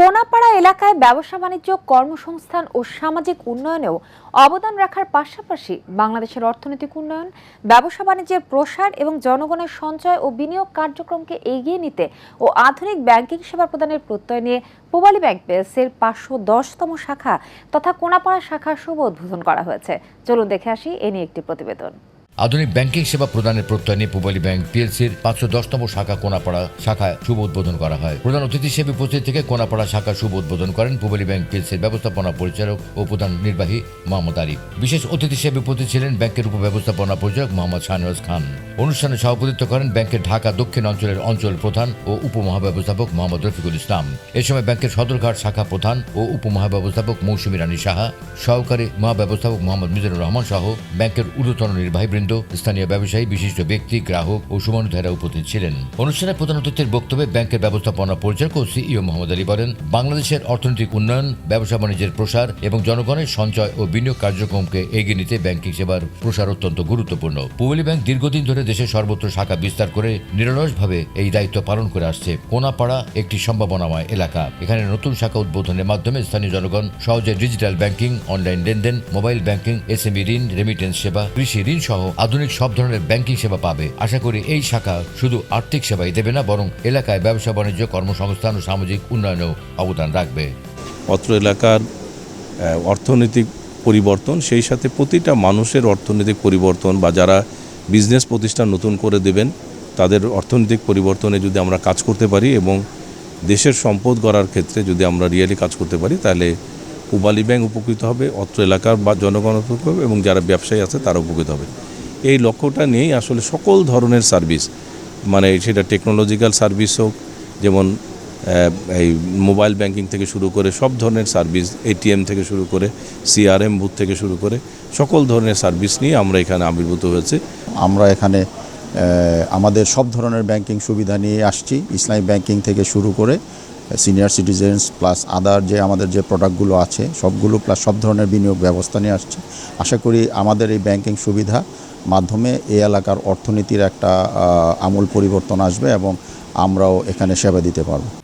কোনাপাড়া এলাকায় ব্যবসা বাণিজ্য, কর্মসংস্থান ও সামাজিক উন্নয়নেও অবদান রাখার পাশাপাশি বাংলাদেশের অর্থনৈতিক উন্নয়ন, ব্যবসা বাণিজ্যের প্রসার এবং জনগণের সঞ্চয় ও বিনিয়োগ কার্যক্রমকে এগিয়ে নিতে ও আধুনিক ব্যাংকিং সেবা প্রদানের প্রত্যয় নিয়ে পূবালী ব্যাংক বেসের পাঁচশো দশতম শাখা তথা কোনাপাড়া শাখার শুভ উদ্বোধন করা হয়েছে। চলুন দেখে আসি এ নিয়ে একটি প্রতিবেদন। আধুনিক ব্যাংকিং সেবা প্রদানের প্রত্যয় নিয়ে পূবালী ব্যাংক পিএলসির পাঁচশো দশতম শাখা কোনাপাড়া শাখায় শুভ উদ্বোধন করা হয়। প্রধান অতিথি হিসেবে উপস্থিত থেকে কোনাপাড়া শাখা শুভ উদ্বোধন করেন পূবালী ব্যাংক পিএলসির ব্যবস্থাপনা পরিচালক ও প্রধান নির্বাহী মোহাম্মদ আরিফ। বিশেষ অতিথি হিসেবে উপস্থিত ছিলেন ব্যাংকের উপব্যবস্থাপনা পরিচালক মোহাম্মদ শাহনওয়াজ খান। অনুষ্ঠানে সভাপতিত্ব করেন ব্যাংকের ঢাকা দক্ষিণ অঞ্চলের অঞ্চল প্রধান ও উপমহাব্যবস্থাপক মোহাম্মদ রফিকুল ইসলাম। এ সময় ব্যাংকের সদরঘাট শাখা প্রধান ও উপমহাব্যবস্থাপক মৌসুমী রানী সাহা, সহকারী মহাব্যবস্থাপক মোহাম্মদ মিজানুর রহমান সহ ব্যাংকের ঊর্ধ্বতন নির্বাহীবৃন্দ স্থানীয় ব্যবসায়ী, বিশিষ্ট ব্যক্তি, গ্রাহক ও সুমানুধারা উপস্থিত ছিলেন। অনুষ্ঠানে প্রধান অতিথির বক্তব্যে ব্যাংকের ব্যবস্থাপনা পরিচালক ও সিইও মোহাম্মদ আলী বলেন, বাংলাদেশের অর্থনৈতিক উন্নয়ন, ব্যবসা বাণিজ্যের প্রসার এবং জনগণের সঞ্চয় ও বিনিয়োগ কার্যক্রমকে এগিয়ে নিতে ব্যাংকিং সেবার প্রসার অত্যন্ত গুরুত্বপূর্ণ। পুবলি ব্যাংক দীর্ঘদিন ধরে দেশের সর্বত্র শাখা বিস্তার করে নিরলসভাবে এই দায়িত্ব পালন করে আসছে। কোনাপাড়া একটি সম্ভাবনাময় এলাকা। এখানে নতুন শাখা উদ্বোধনের মাধ্যমে স্থানীয় জনগণ সহজে ডিজিটাল ব্যাংকিং, অনলাইন লেনদেন, মোবাইল ব্যাংকিং, এসএমই ঋণ, রেমিটেন্স সেবা, কৃষি ঋণ সহ আধুনিক সব ধরনের ব্যাংকিং সেবা পাবে। আশা করি এই শাখা শুধু আর্থিক সেবাই দেবে না, বরং এলাকায় ব্যবসা, বাণিজ্য, কর্মসংস্থান ও সামাজিক উন্নয়নেও অবদান রাখবে। অত্র এলাকার অর্থনৈতিক পরিবর্তন, সেই সাথে প্রতিটা মানুষের অর্থনৈতিক পরিবর্তন বা যারা বিজনেস প্রতিষ্ঠান নতুন করে দেবেন, তাদের অর্থনৈতিক পরিবর্তনে যদি আমরা কাজ করতে পারি এবং দেশের সম্পদ গড়ার ক্ষেত্রে যদি আমরা রিয়েলি কাজ করতে পারি, তাহলে পূবালী ব্যাংক উপকৃত হবে, অত্র এলাকার বা জনগণ উপকৃত হবে এবং যারা ব্যবসায়ী আছে তারা উপকৃত হবে। এই লক্ষ্যটা নিয়েই আসলে সকল ধরনের সার্ভিস মানে সেটা টেকনোলজিক্যাল সার্ভিস হোক, যেমন এই মোবাইল ব্যাংকিং থেকে শুরু করে সব ধরনের সার্ভিস, এটিএম থেকে শুরু করে, সিআরএম বুথ থেকে শুরু করে, সকল ধরনের সার্ভিস নিয়ে আমরা এখানে আবির্ভূত হয়েছে। আমরা এখানে আমাদের সব ধরনের ব্যাংকিং সুবিধা নিয়ে আসছি। ইসলামী ব্যাংকিং থেকে শুরু করে, সিনিয়র সিটিজেন্স প্লাস আদার যে আমাদের যে প্রোডাক্টগুলো আছে, সবগুলো প্লাস সব ধরনের বিনিয়োগ ব্যবস্থা নিয়ে আসছে। আশা করি আমাদের এই ব্যাংকিং সুবিধা মাধ্যমে এই এলাকার অর্থনীতির একটা আমূল পরিবর্তন আসবে এবং আমরাও এখানে সেবা দিতে পারব।